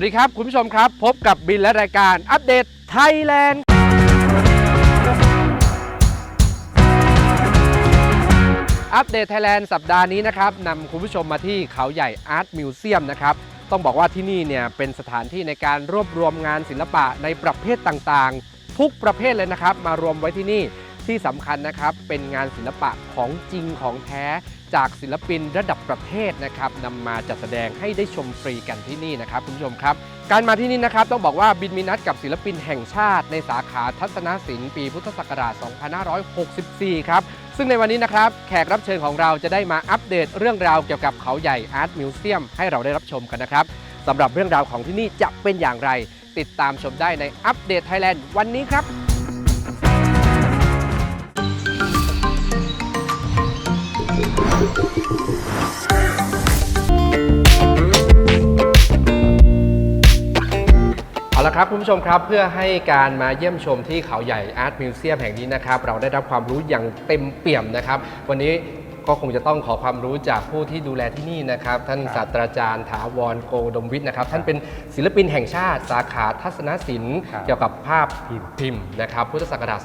วัสดีครับ คุณผู้ชมครับ พบกับบินและรายการอัปเดตไทยแลนด์อัปเดตไทยแลนด์สัปดาห์นี้นะครับนำคุณผู้ชมมาที่เขาใหญ่อาร์ตมิวเซียมนะครับ ต้องบอกว่าที่นี่เนี่ยเป็นสถานที่ในการรวบรวมงานศิลปะในประเภทต่างๆ ทุกประเภทเลยนะครับ มารวมไว้ที่นี่ที่สำคัญนะครับเป็นงานศิลปะของจริงของแท้ จากศิลปินระดับประเทศนะครับนำมาจัดแสดงให้ได้ชมฟรีกันที่นี่นะครับคุณผู้ชมครับ การมาที่นี่นะครับต้องบอกว่าบินมีนัดกับศิลปินแห่งชาติ ในสาขาทัศนศิลป์ปีพุทธศักราช 2564 ครับ ซึ่งในวันนี้นะครับแขกรับเชิญของเราจะได้มาอัปเดตเรื่องราวเกี่ยวกับเขาใหญ่อาร์ตมิวเซียมให้เราได้รับชมกันนะครับสำหรับเรื่องราวของที่นี่จะเป็นอย่างไร ติดตามชมได้ในอัปเดตไทยแลนด์วันนี้ครับ เอาละครับคุณผู้ชมครับเพื่อให้การมาเยี่ยมชมที่เขาใหญ่อาร์ตมิวเซียมแห่งนี้นะครับ เราได้รับความรู้อย่างเต็มเปี่ยมนะครับ วันนี้ ก็คงจะต้องขอความรู้จากผู้ที่ดูแลที่นี่นะครับ ท่านศาสตราจารย์ถาวรโกดมวิทย์นะครับ ท่านเป็นศิลปินแห่งชาติสาขาทัศนศิลป์ครับ เกี่ยวกับภาพพิมพ์นะครับ พุทธศักราช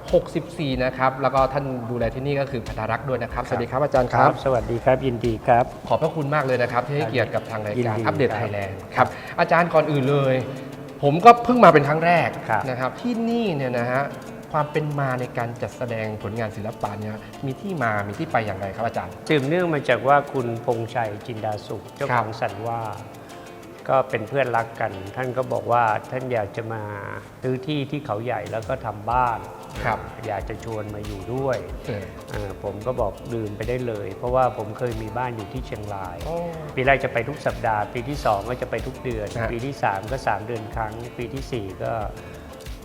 2564 นะครับ แล้วก็ท่านดูแลที่นี่ก็คือพัทรรักษ์ด้วยนะครับ สวัสดีครับอาจารย์ครับ สวัสดีครับยินดีครับ ขอบพระคุณมากเลยนะครับ ที่ให้เกียรติกับทางรายยินการดีอัปเดตครับไทยแลนด์ครับอาจารย์ก่อนอื่นเลย ผมก็เพิ่งมาเป็นครั้งแรกครับ นะครับที่นี่เนี่ยนะฮะ ความเป็นมาในการจัดแสดงผลงานศิลปะเนี่ยมีที่มามีที่ไปอย่างไรครับอาจารย์ สืบเนื่องมาจากว่าคุณพงชัยจินดาสุขเจ้าครัขบองสันว่า ก็เป็นเพื่อนรักกัน ท่านก็บอกว่าท่านอยากจะมาซื้อที่ที่เขาใหญ่แล้วก็ทำบ้านครับอยากจะชวนมาอยู่ด้วยเออเอ่อผมก็บอกดื่มไปได้เลย เพราะว่าผมเคยมีบ้านอยู่ที่เชียงรายโอ้ปีแรกจะไปทุกสัปดาห์ ปีที่ 2 ก็จะไปทุกเดือนฮะปีที่ 3 ก็ 3 เดือนครั้ง ปีทีสี่4 ก็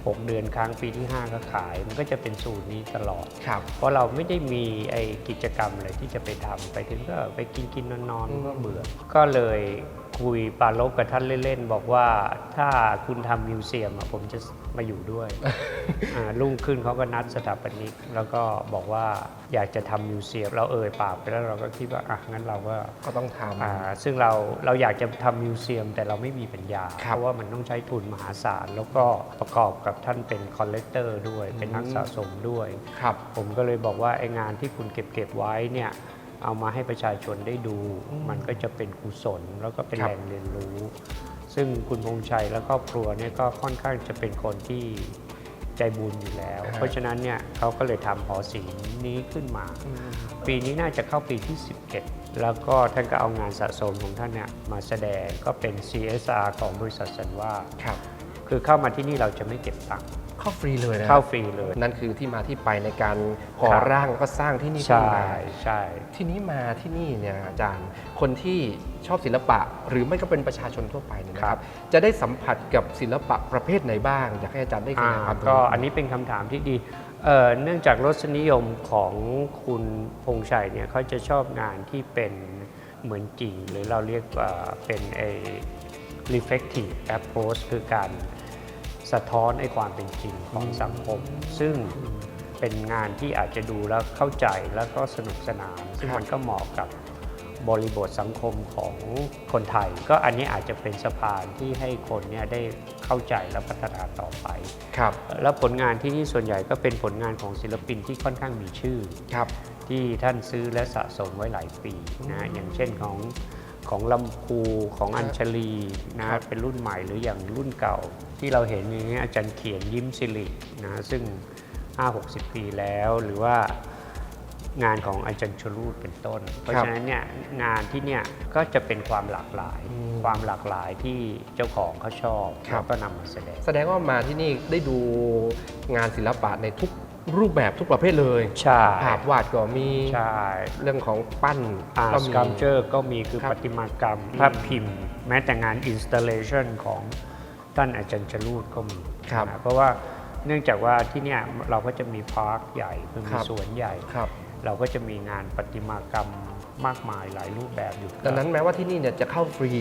6 เดือนครั้งปีที่ 5 ก็ขาย มันก็จะเป็นสูตรนี้ตลอด ครับ เพราะเราไม่ได้มีไอ้กิจกรรมอะไรที่จะไปทำไปถึงก็ไปกินกินนอนนอนอืมก็เบื่อ ก็เลย คุยปาลบกับท่านเล่น ๆ บอกว่าถ้าคุณทำมิวเซียมอะผมจะมาอยู่ด้วยอ่ารุ่งขึ้นเขาก็นัดสถาปนิก แล้วก็บอกว่าอยากจะทำมิวเซียม เราเอ่ยปากไปแล้วเราก็คิดว่าอะงั้นเราก็ก็ต้องทอ่าซึ่งเราเราอยากจะทำมิวเซียม แต่เราไม่มีปัญญาครับเพราะว่ามันต้องใช้ทุนมหาศาล แล้วก็ประกอบกับท่านเป็นคอลเลกเตอร์ด้วยเป็นนักอืมสะสมด้วยำครับผมก็เลยบอกว่าไอ้งานที่คุณเก็บเก็บไว้เนี่ย เอามาให้ประชาชนได้ดูอืมมันก็จะเป็นกุศลแล้วก็เป็นครับ แหล่งเรียนรู้ ซึ่งคุณพงษ์ชัยและครอบครัวเนี่ยก็ค่อนข้างจะเป็นคนที่ใจบุญอยู่แล้ว เพราะฉะนั้นเนี่ยเขาก็เลยทำหอศิลป์นี้ขึ้นมาอืมปีนี้น่าจะเข้าปีที่ 11 แล้วก็ท่านก็เอางานสะสมของท่านเนี่ยมาแสดงก็เป็น CSR ของบริษัทสันว่า ครับ คือเข้ามาที่นี่เราจะไม่เก็บตังค์ เข้าฟรีเลยนะเข้าฟรีเลย นั่นคือที่มาที่ไปในการก่อครับ ร่างแล้วก็สร้างที่นี่ขึ้นใช่มาใช่ ทีนี้มาที่นี่เนี่ยอาจารย์คนที่ชอบศิลปะ หรือไม่ก็เป็นประชาชนทั่วไปเนี่ยนะครับจะได้สัมผัสกับศิลปะประเภทไหนบ้างอยากให้อาจารย์ได้ขอ่ายายความก็อันนี้เป็นคำถามที่ดีเอ่อเนื่องจากรสนิยมของคุณพงษ์ชัยเนี่ยเขาจะชอบงานที่เป็นเหมือนจริง หรือเราเรียกว่าเป็นไอ้ reflective approach คือการ สะท้อนไอ้ความเป็นจริงของสังคม ซึ่งเป็นงานที่อาจจะดูแล้วเข้าใจแล้วก็สนุกสนาน ซึ่งมันก็เหมาะกับบริบทสังคมของคนไทย ก็อันนี้อาจจะเป็นสะพานที่ให้คนเนี่ยได้เข้าใจและพัฒนาต่อไปครับแล้วผลงานที่นี่ส่วนใหญ่ก็เป็นผลงานของศิลปินที่ค่อนข้างมีชื่อครับที่ท่านซื้อและสะสมไว้หลายปีนะอย่างเช่นของ ของลำพูของอัญชลีนะเป็นรุ่นใหม่หรืออย่างรุ่นเก่า ที่เราเห็นอย่างนี้ยอาจารย์เขียนยิ้มสิรินะซึ่ง 5-60 ปีแล้วหรือว่างานของอาจารย์ชลูดเป็นต้น เพราะฉะนั้นเนี่ยงานที่เนี่ยก็จะเป็นความหลากหลายอืมความหลากหลายที่เจ้าของเขาชอบครับแล้วก็นำมาแสดง แสดงว่ามาที่นี่ได้ดูงานศิลปะในทุก รูปแบบทุกประเภทเลยใช่ภาพวาดก็มีใช่เรื่องของปั้นอาร์ก็สมีกัมเจอร์ก็มีคือครับประติมากรรมอืมภาพพิมพ์ แม้แต่งานอินสต l เลชันของท่านอาจารย์ชลูดก็มีครับนะเพราะว่าเนื่องจากว่าที่เนี่ยเราก็จะมีพาร์คใหญ่คือคมีรับสวนใหญ่ครับเราก็จะมีงานประติมากรรม มากมายหลายรูปแบบอยู่ดังนั้นแม้ว่าที่นี่เนี่ยจะเข้าฟรี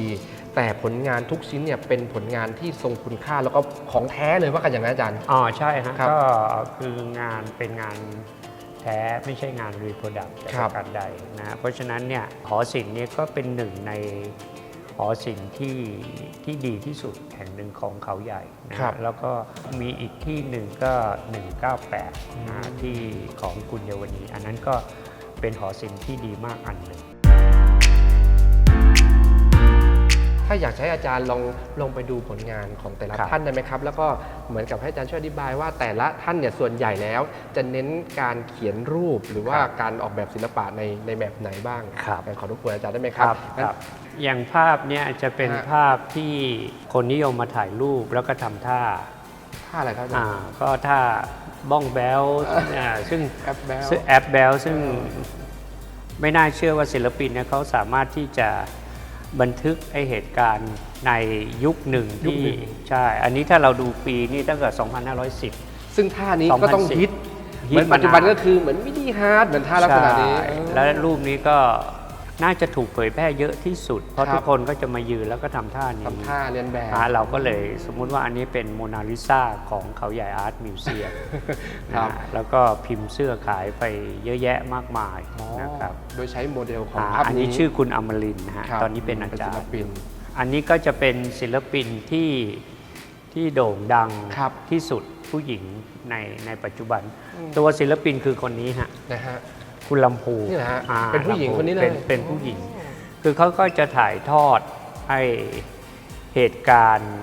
แต่ผลงานทุกชิ้นเนี่ยเป็นผลงานที่ทรงคุณค่าแล้วก็ของแท้เลยว่ากันอย่างนั้นอาจารย์ อ๋อใช่ฮะครับก็คืองานเป็นงานแท้ไม่ใช่งานรีโปรดักต์แต่ครัปบระการใดนะเพราะฉะนั้นเนี่ยหอศิลป์เนี่ยก็เป็นหนึ่งในหอศิลป์ที่ที่ดีที่สุดแห่งหนึ่งของเขาใหญ่นะครับ แล้วก็มีอีกที่หนึ่งก็ 198นะที่ของคุณเยาวนีอันนั้นก็ เป็นหอศิลป์ที่ดีมากอันหนึ่งถ้าอยากจะให้อาจารย์ลองลองไปดูผลงานของแต่ละครับท่านได้ไหมครับ แล้วก็เหมือนกับให้อาจารย์ช่วยอธิบายว่าแต่ละท่านเนี่ยส่วนใหญ่แล้ว จะเน้นการเขียนรูปหรือว่าการออกแบบศิลปะในในแบบไหนบ้างครับขอรบกวนอาจารย์ได้ไหมครับงั้นอย่างภาพเนี่ยจะเป็นฮะภาพที่คนนิยมมาถ่ายรูปแล้วก็ทำท่าท่าอะไรครับอาจารอ่าย์ก็ท่า บ้องแบลอ่าซึ่งแอปแบลซึ่งแอปแบลซึ่งไม่น่าเชื่อว่าศิลปินเนี่ยเขาสามารถที่จะบันทึกไอเหตุการณ์ในยุคหนึ่งยุคที่หนึ่งใช่ อันนี้ถ้าเราดูปีนี่ตั้งแต่ 2510 ซึ่งท่านี้ก็ต้อง2010ฮิตฮิตเหมือนปัจจุบันมานานก็คือเหมือนมินิฮาร์ดเหมือนท่าลักษณะนี้ใช่เออและรูปนี้ก็ น่าจะถูกเผยแพร่เยอะที่สุด เพราะครับทุกคนก็จะมายืนแล้วก็ทำท่านี้ทำท่าเรียนแบบอ่าเราก็เลยสมมุติว่าอันนี้เป็นโมนาลิซาของเขาใหญ่อาร์ตมิวเซียมครับแล้วก็พิมพ์เสื้อขายไปเยอะแยะมากมายอ๋อนะครับโดยใช้โมเดลของอ่าภาพอันนี้นี้ชื่อคุณอมรินทร์นะฮะครับตอนนี้เป็นอาจารศิลย์ปินอันนี้ก็จะเป็นศิลปินที่ที่โด่งดังครับที่สุดผู้หญิงในในปัจจุบันอืมตัวศิลปินคือคนนี้ฮะนะฮะ คุณลำพูนี่เหรอฮะอ่าเป็นผู้หญิงลำพูคนนี้เลย เป็นเป็นผู้หญิง คือเขาก็จะถ่ายทอดให้เหตุการณ์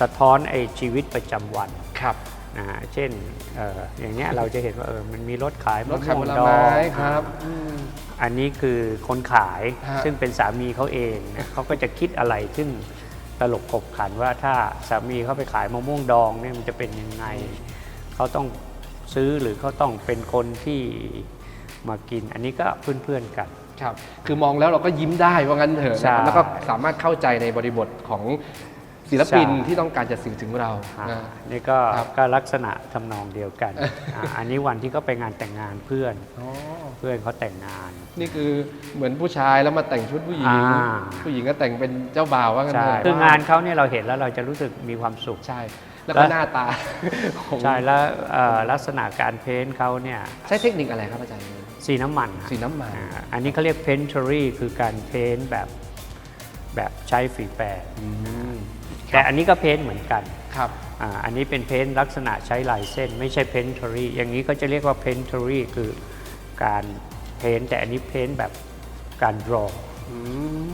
สะท้อนไอชีวิตประจำวันครับ นะฮะเช่นเอออย่างเนี้ยเราจะเห็นว่าเออมันมีรถขายรถขายผม่วงลดอไม้งครับอืม อันนี้คือคนขายฮะ ซึ่งเป็นสามีเขาเองนะเขาก็จะคิดอะไรซึ่งตลกขบขันว่าถ้าสามีเขาไปขายมะม่วงดองเนี่ยมันจะเป็นยังไงเขาต้องซื้อหรือเขาต้องเป็นคนที่ มากิน อันนี้ก็เพื่อนๆกัน ครับ คือมองแล้วเราก็ยิ้มได้ว่างั้นเถอะใช่ นะครับแล้วก็สามารถเข้าใจในบริบทของ ศิลปินใช่ที่ต้องการจะสื่อถึงเราอ่านะ นี่ก็ครับก็ลักษณะทำนองเดียวกันอ่าอันนี้วันที่เขาไปงานแต่งงานเพื่อน อ๋อ เพื่อนเขาแต่งงาน นี่คือเหมือนผู้ชายแล้วมาแต่งชุดผู้หญิง อ่า ผู้หญิงก็แต่งเป็นเจ้าบ่าวว่างั้นใช่เถอะคืองานเขาเนี่ยเราเห็นแล้วเราจะรู้สึกมีความสุข ใช่ แล้วก็และ หน้าตาของใช่แล้วเอ่อลักษณะการเพ้นท์เขาเนี่ยใช้เทคนิคอะไรครับอาจารย์ สีน้ำมันฮะสีน้ำมัน อ่าอันนี้เขาเรียกเพนทอรี่คือการเพ้นท์แบบแบบใช้ฝีแปรง แต่อันนี้ก็เพ้นท์เหมือนกันครับอ่าอันนี้เป็นเพ้นท์ลักษณะใช้ลายเส้น ไม่ใช่เพนทอรี่อย่างนี้ก็จะเรียกว่าเพนทอรี่คือการเพ้นท์แต่อันนี้เพ้นท์แบบการดรออื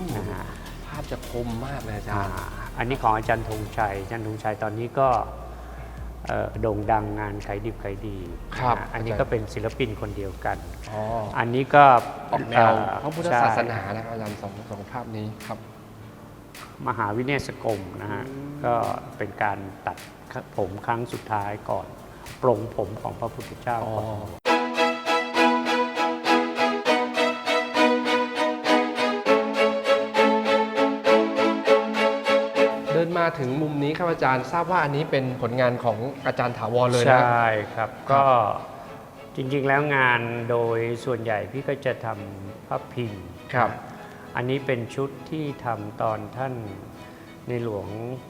มนะฮะภาพจะคมมากเลยอาจาอ่ารย์อันนี้ของอาจารย์ธงชัยอาจารย์ธงชัยตอนนี้ก็เอ่อโด่งดังงานขายดิบขายดีครับอ่าอันนี้ก็เป็นศิลปินคนเดียวกันอ๋ออันนี้ก็ออกแนวเอ่อพระพุทธใช่ศาสนานะครับอาจารย์สองสองภาพนี้ครับ มหาวิเนศกรมนะฮะก็เป็นการตัดผมครั้งสุดท้ายก่อนปรงผมของพระพุทธเจ้าก่อนเดินมาถึงมุมนี้ครับอาจารย์ทราบว่าอันนี้เป็นผลงานของอาจารย์ถาวรเลยใชนะ่ครับก็จริงๆแล้วงานโดยส่วนใหญ่พี่ก็จะทำพระพิมพ์ครับ อันนี้เป็นชุดที่ทำตอนท่านในหลวง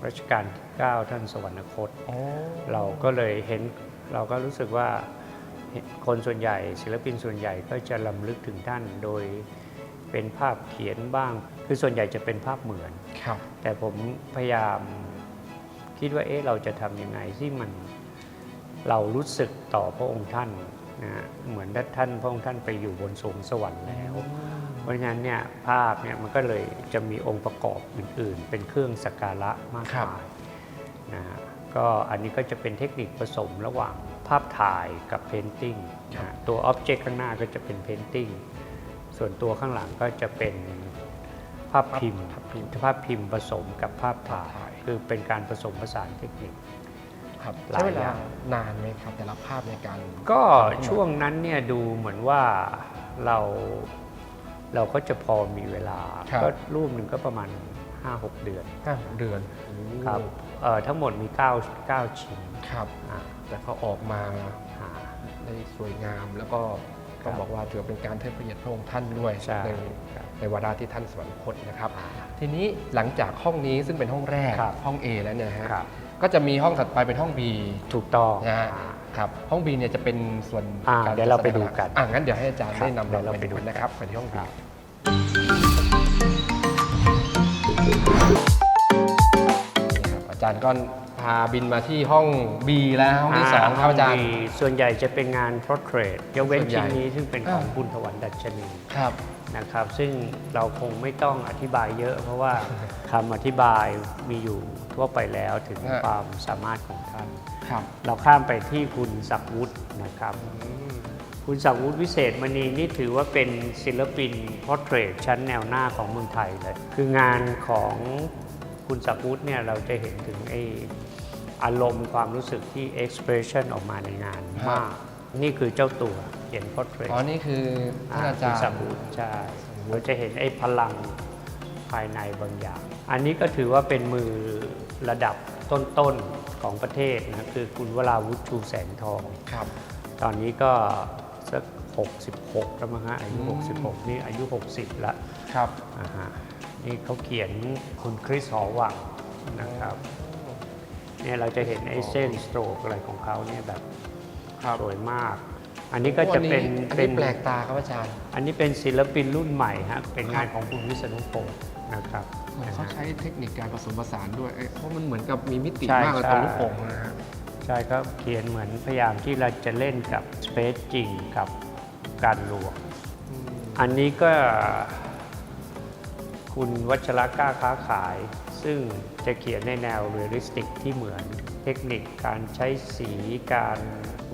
รัชกาลที่9ท่านสวรรคตอ๋อเราก็เลยเห็นเราก็รู้สึกว่าคนส่วนใหญ่ ศิลปินส่วนใหญ่ก็จะลำลึกถึงท่านโดยเป็นภาพเขียนบ้าง คือส่วนใหญ่จะเป็นภาพเหมือนครับแต่ผมพยายามคิดว่าเอ๊ะเราจะทำยังไงที่มันเรารู้สึกต่อพระองค์ท่านนะฮะเหมือนท่านพระองค์ท่านไปอยู่บนสวงสวรรค์แล้ว เพราะฉะนั้นเนี่ยภาพเนี่ยมันก็เลยจะมีองค์ประกอบอื่น ๆ เป็นเครื่องสักการะมากครับมายนะฮะก็อันนี้ก็จะเป็นเทคนิคผสมระหว่างภาพถ่ายกับเพนติ้งนะฮะตัวอ็อบเจกต์ข้างหน้าก็จะเป็นเพนติ้งส่วนตัวข้างหลังก็จะเป็นภาพพิมพ์ภาพพิมพ์ภาพพิมพ์ผสมกับภาพถ่าภาพถ่ายยคือเป็นการผสมผสานเทคนิคครับหลายใช้เวอลาย่างนานไหมครับแต่ละภาพในการ ก็ช่วงนั้นเนี่ยดูเหมือนว่าเรา เราก็จะพอมีเวลา ครับ ก็รูปหนึ่งก็ประมาณ 5-6 เดือนห้าหกเดือนครับเอ่อทั้งหมดมี9 9ชิ้นครับอ่าแต่เขาออกมาอ่า ได้สวยงามแล้วก็ต้องครับบอกว่าถือเป็นการเทิดพระเกียรติพระองค์ท่านด้วยใช่ในครับในวาระที่ท่านสวรรคตนะครับ ทีนี้หลังจากห้องนี้ซึ่งเป็นห้องแรกครับห้อง A แล้วเนี่ยฮะครับ ก็จะมีห้องถัดไปเป็นห้อง B ถูกต้องนะฮะอ่า ครับห้อง B เนี่ยจะเป็นส่วนอ่าการเดี๋ยวเราไปจัแสดูงกันอ่างั้นเดี๋ยวให้อาจารย์ครับได้นำเดี๋ยวเราไปไปดูดูกัน นะครับไปที่ห้อง B ครับนี่ครับอาจารย์ก็พาบินมาที่ห้อง B แล้วห้องที่สองครับอาจารย์มีส่วนใหญ่จะเป็นงาน portrait ยกเว้นส่วนใหญ่ชิ้นนี้ซึ่งเป็นของอ่า คุณถวันดัชนีครับ นะครับ ซึ่งเราคงไม่ต้องอธิบายเยอะ เพราะว่าคำอธิบายมีอยู่ทั่วไปแล้วถึงฮะ ความสามารถของท่าน ครับ เราข้ามไปที่คุณศักดิ์วุฒินะครับ คุณศักดิ์วุฒิวิเศษมณีนี่ถือว่าเป็นศิลปินพอร์เทรตชั้นแนวหน้าของเมืองไทยเลย คืองานของคุณศักดิ์วุฒิเนี่ยเราจะเห็นถึงไออารมณ์ความรู้สึกที่ expression ออกมาในงานมาก นี่คือเจ้าตัวเขียนพอร์เทรตอ๋อ นี่คือท่านอาจารคุณศักย์ดิ์วุฒิใช่เราจะเห็นไอ้พลังภายในบางอย่าง อันนี้ก็ถือว่าเป็นมือระดับ ต้นๆของประเทศนะคือคุณวราวุฒิชูแสงทอง ครับ ตอนนี้ก็สัก66แล้วมั้งฮะอายุอืม66 นี่อายุ 60 ละครับอ่าฮะนี่เขาเขียนคุณคริสหอวังนะครับเนี่ยเราจะเห็นไอ้เส้นสโตรกอะไรของเขาเนี่ยแบบครับสวยมาก อันนี้ก็จะเป็นอันเป็นี้นแปลกตาครับอาจารย์ อันนี้เป็นศิลปินรุ่นใหม่ฮะเป็นงานครับของคุณวิษณุพงศ์ นะครับเหมือนนะเขาฮะใช้เทคนิคการผสมผสานด้วยเอ้ยเพราะมันเหมือนกับมีมิติใช่มากเลยใช่ตรงลูกโป่งนะฮะใช่ก็เขียนเหมือนพยายามที่เราจะเล่นกับสเปซจริงกับการรวมอันนี้ก็คุณวัชรกล้าค้าขาย ซึ่งจะเขียนในแนวเรียลลิสติกที่เหมือนเทคนิคการใช้สีการ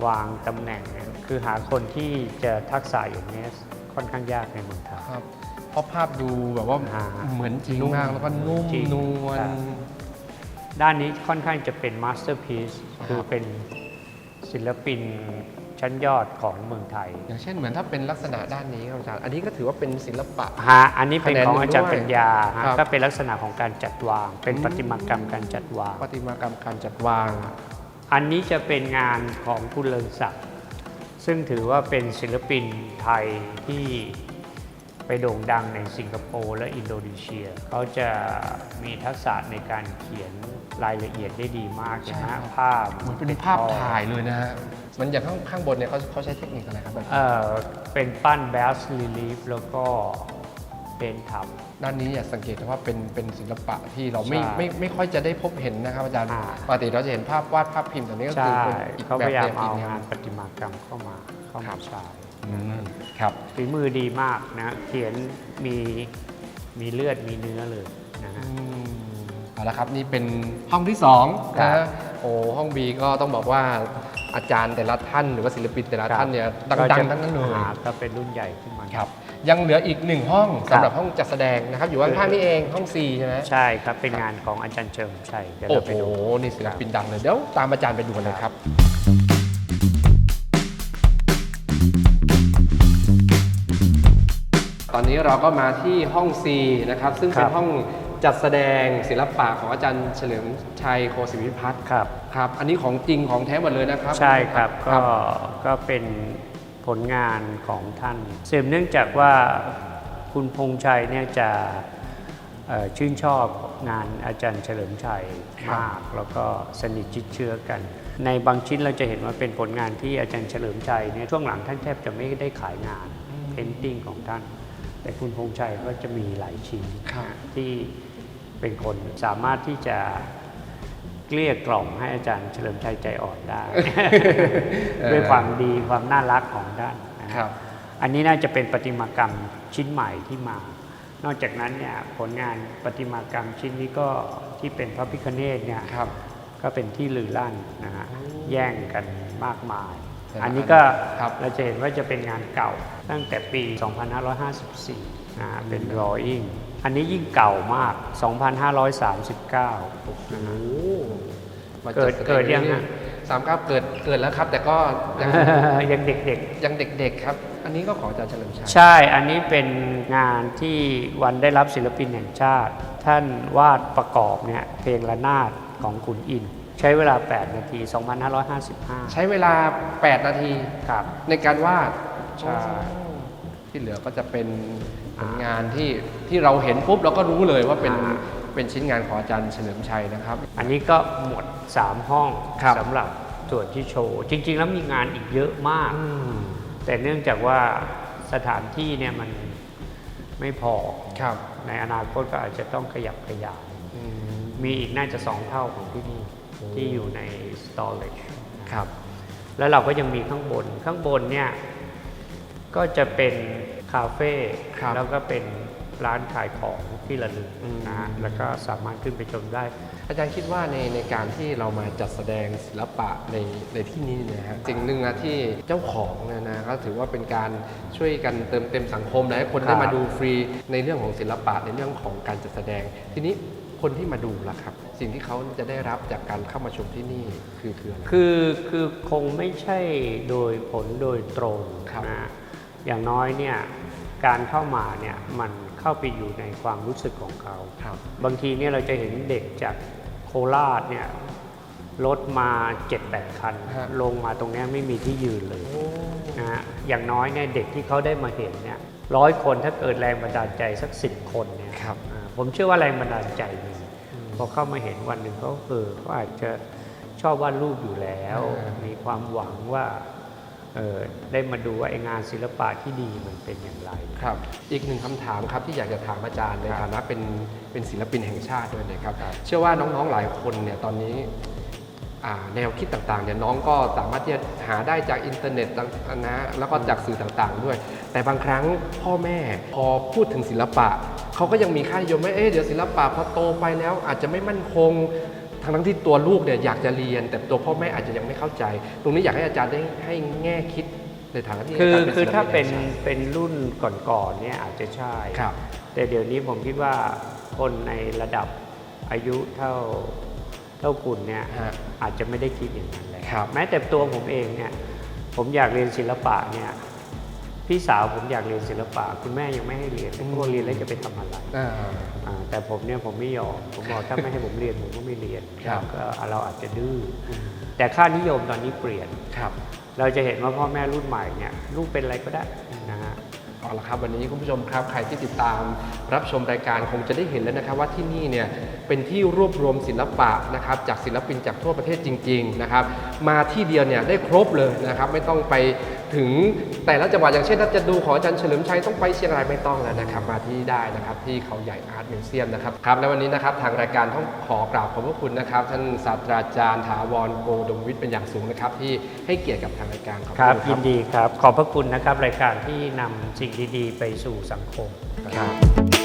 วางตำแหน่งเนี่ยคือหาคนที่จะทักษะอย่างนี้ค่อนข้างยากในเมืองไทยครับ เพราะภาพดูแบบว่าอ่าเหมือนจริงนุ่มมาก แล้วก็นุ่มจริงนวล ครับ ด้านนี้ค่อนข้างจะเป็นมาสเตอร์พี e ครับ คือเป็นศิลปินชั้นยอดของเมืองไทยอย่างเช่นเหมือนถ้าเป็นลักษณะด้านนี้ครับอาจารย์ อันนี้ก็ถือว่าเป็นศิลปะ ฮะอันนี้เป็นของอาจารย์คะแนนหนึ่งด้วยปัญญาฮะครับก็เป็นลักษณะของการจัดวาง เป็นอืม ประติมากรรมการจัดวาง ประติมากรรมการจัดวาง อันนี้จะเป็นงานของคุณเลิงศักดิ์ซึ่งถือว่าเป็นศิลปินไทยที่ไป โด่งดังในสิงคโปร์และอินโดนีเซีย เขาจะมีทักษะในการเขียนรายละเอียดได้ดีมากใช่นะครัฮะบภาพเหมือนเป็นภาพถ่ายเลยนะฮะมันอย่างข้างข้างบนเนี่ยเขาเขาใช้เทคนิคอะไรครับแบบเอ่อเป็นปั้นแบสลีลีฟแล้วก็เป็นทับด้านนี้อยากสังเกตว่าเป็นเป็นศิลปะที่เราไม่ใช่ไม่ไม่ค่อยจะได้พบเห็นนะครับอาจารย์อ่าปกติเราจะเห็นภาพวาดภาพพิมพ์แต่นี้ก็คืใช่อเป็นอีกเขาแบพบยายามเดียวเอากันงานประติมากรรมเข้ามาเข้าครัมาบใช้ อืมครับ ฝีมือดีมากนะ เขียนมีมีเลือดมีเนื้อเลยนะฮะ อืมเอาละครับนี่เป็นห้องที่สองครันะบโอ้ห้องบีก็ต้องบอกว่าอาจารย์แต่ละท่านหรือว่าศิลปินแต่ละครับ ท่านเนี่ยก็ดังจะๆทั้งนั้นเลยอ่าก็เป็นรุ่นใหญ่ขึ้นมาครับยังเหลืออีกหนึ่งห้องครับสำหรับห้องจัดแสดงนะครับ อยู่ข้างๆนี่เองห้อง C ใช่ไหมใช่ครับเป็นงานของอาจารย์เจิมชัยเดี๋ยวโอ้เราโหไปดู นี่ศิลปินดังเลยเดี๋ยวตามอาจารย์ไปดูกันเลยครับ ตอนนี้เราก็มาที่ห้อง C นะครับ ซึ่งเป็นครับห้องจัดแสดงศิลปะของอาจารย์เฉลิมชัยโคศิวิพัฒน์ครับครับ อันนี้ของจริงของแท้หมดเลยนะครับใช่ครับคก็รับก็เป็นผลงานของท่านสืบเนื่องจากว่าคุณพงษ์ชัยเนี่ยจะเอ่อชื่นชอบงานอาจารย์เฉลิมชัยมาก แล้วก็สนิทชิดเชื้อกัน ในบางชิ้นเราจะเห็นว่าเป็นผลงานที่อาจารย์เฉลิมชัยเนี่ยช่วงหลังท่านแทบจะไม่ได้ขายงานเพนติ้งของท่าน แต่คุณพงษ์ชัยก็จะมีหลายชิ้นครับที่เป็นคนสามารถที่จะเกลี้ยกล่อมให้อาจารย์เฉลิมชัยใจอ่อนได้ ด้วยความดีความน่ารักของท่านนะครับ อันนี้น่าจะเป็นประติมากรรมชิ้นใหม่ที่มา นอกจากนั้นเนี่ยผลงานประติมากรรมชิ้นนี้ก็ที่เป็นพระพิคเนตเนี่ยครับก็เป็นที่ลือลั่นนะฮะแย่งกันมากมายแต่ละ อันนี้ก็ครับเราจะเห็นว่าจะเป็นงานเก่าตั้งแต่ปี 2554นะฮะเป็นรอยิ่งอันนี้ยิ่งเก่ามาก 2539 โอ้โหมาเกิดจัแสเกิดยังฮะสามเก้าเกิดเกิดแล้วครับ แต่ก็ยังยังเด็กยังเด็ก ๆ ครับ อันนี้ก็ของอาจารย์เฉลิมชัยๆใช่ อันนี้เป็นงานที่วันได้รับศิลปินแห่งชาติ ท่านวาดประกอบเนี่ยเพลงระนาดของขุนอินทร์ ใช้เวลา 8 นาที 2555 ใช้เวลา 8 นาทีครับ ในการวาดใช่ที่เหลือก็จะเป็นผลงานที่ที่เราเห็นปุ๊บเราก็รู้เลยว่าเป็นอ่าเป็นชิ้นงานของอาจารย์เฉลิมชัยนะครับ อันนี้ก็หมด 3 ห้องครับสำหรับส่วนที่โชว์ จริง ๆ แล้วมีงานอีกเยอะมาก แต่เนื่องจากว่าสถานที่เนี่ยมันไม่พอครับในอนาคตก็อาจจะต้องขยับขยายอืมมีอีกน่าจะสองเท่าของที่นี่โอ้ ที่อยู่ใน storage ครับ แล้วเราก็ยังมีข้างบน ข้างบนเนี่ย ก็จะเป็นคาเฟ่ครับแล้วก็เป็นร้านขายของที่ระลึกอืมนะฮะแล้วก็สามารถขึ้นไปชมได้ อาจารย์คิดว่าในในการที่เรามาจัดแสดงศิลปะในในที่นี้เนยฮะสิ่งหนึ่งนะที่เจ้าของเนี่ยนะก็ถือว่าเป็นการช่วยกันเติมเต็มสังคมนะให้คนครัได้บมาดูฟรีในเรื่องของศิลปะในเรื่องของการจัดแสดงทีนี้ คนที่มาดูล่ะครับ สิ่งที่เขาจะได้รับจากการเข้ามาชมที่นี่คือคืออะไร คือคือคงไม่ใช่โดยผลโดยตรงครับนะฮะอย่างน้อยเนี่ยการเข้ามาเนี่ยมันเข้าไปอยู่ในความรู้สึกของเขา ครับ บางทีเนี่ยเราจะเห็นเด็กจากโคราชเนี่ยรถมา 7-8 คัน ฮะ ลงมาตรงเนี้ยไม่มีที่ยืนเลยโอ้นะฮะอย่างน้อยเนี่ยเด็กที่เขาได้มาเห็นเนี่ยร้อยคนถ้าเกิดแรงบันดาลใจสักสิบคนเนี่ยครับ อ่า ผมเชื่อว่าแรงบันดาลใจมีพอเข้ามาเห็นวันหนึ่งเขาเออเขาอาจจะชอบวาดรูปอยู่แล้วอ่ามีมีความหวังว่าเออได้มาดูว่าไองานศิลปะที่ดีมันเป็นอย่างไรครับ อีกหนึ่งคำถามครับที่อยากจะถามอาจารย์ในครับฐานะเป็นเป็นศิลปินแห่งชาติด้วยนะครับครับเชื่อว่าน้องๆหลายคนเนี่ยตอนนี้อ่า แนวคิดต่างๆเนี่ยน้องก็สามารถที่จะหาได้จากอินเทอร์เน็ตต่างๆนะแล้วก็จากสื่อต่างๆด้วย แต่บางครั้งพ่อแม่พอพูดถึงศิลปะเขาก็ยังมีค่านิยมว่าเอ๊ะเดี๋ยวศิลปะพอโตไปแล้วอาจจะไม่มั่นคงทั้งทั้งๆที่ตัวลูกเนี่ยอยากจะเรียน แต่ตัวพ่อแม่อาจจะยังไม่เข้าใจ ตรงนี้อยากให้อาจารย์ได้ให้แง่คิดในฐานะที่คืออาจารย์คือศิลถ้าเป็นแห่งชติเป็นรุ่นก่อนๆเนี่ยอาจจะใช่ครับแต่เดี๋ยวนี้ผมคิดว่าคนในระดับอายุเท่า เท่าคุณเนี่ยฮะอาจจะไม่ได้คิดอย่างนั้นเลยครับ แม้แต่ตัวผมเองเนี่ยผมอยากเรียนศิลปะเนี่ยพี่สาวผมอยากเรียนศิลปะ คุณแม่ยังไม่ให้เรียนเพราะว่าเรียนแล้วจะไปทำอะไรอ่า อ่าแต่ผมเนี่ยผมไม่ยอมผมบอกถ้าไม่ให้ผมเรียนผมก็ไม่เรียนครับ ก็เราอาจจะดื้ออแต่ค่านิยมตอนนี้เปลี่ยน ครับ เราจะเห็นว่าพ่อแม่รุ่นใหม่เนี่ยลูกเป็นอะไรก็ได้นะฮะ เอาละครับวันนี้คุณผู้ชมครับใครที่ติดตามรับชมรายการคงจะได้เห็นแล้วนะครับว่าที่นี่เนี่ยเป็นที่รวบรวมศิลปะนะครับจากศิลปินจากทั่วประเทศจริงๆนะครับมาที่เดียวเนี่ยได้ครบเลยนะครับไม่ต้องไปถึงแต่ละจังหวัดอย่างเช่นถ้าจะดูของอาจารย์เฉลิมชัยต้องไปเชียงรายไม่ต้องแล้วนะครับมาที่ได้นะครับที่เขาใหญ่อาร์ตมิวเซียมนะครับครับและวันนี้นะครับทางรายการต้องขอกราบขอบพระคุณนะครับท่านศาสตราจารย์ถาวรโกดมวิทย์เป็นอย่างสูงนะครับที่ให้เกียรติกับทางรายการขอบครับคุณยินดีครับขอบพระคุณนะครับรายการที่นำสิ่งดีๆ ไปสู่สังคมครับ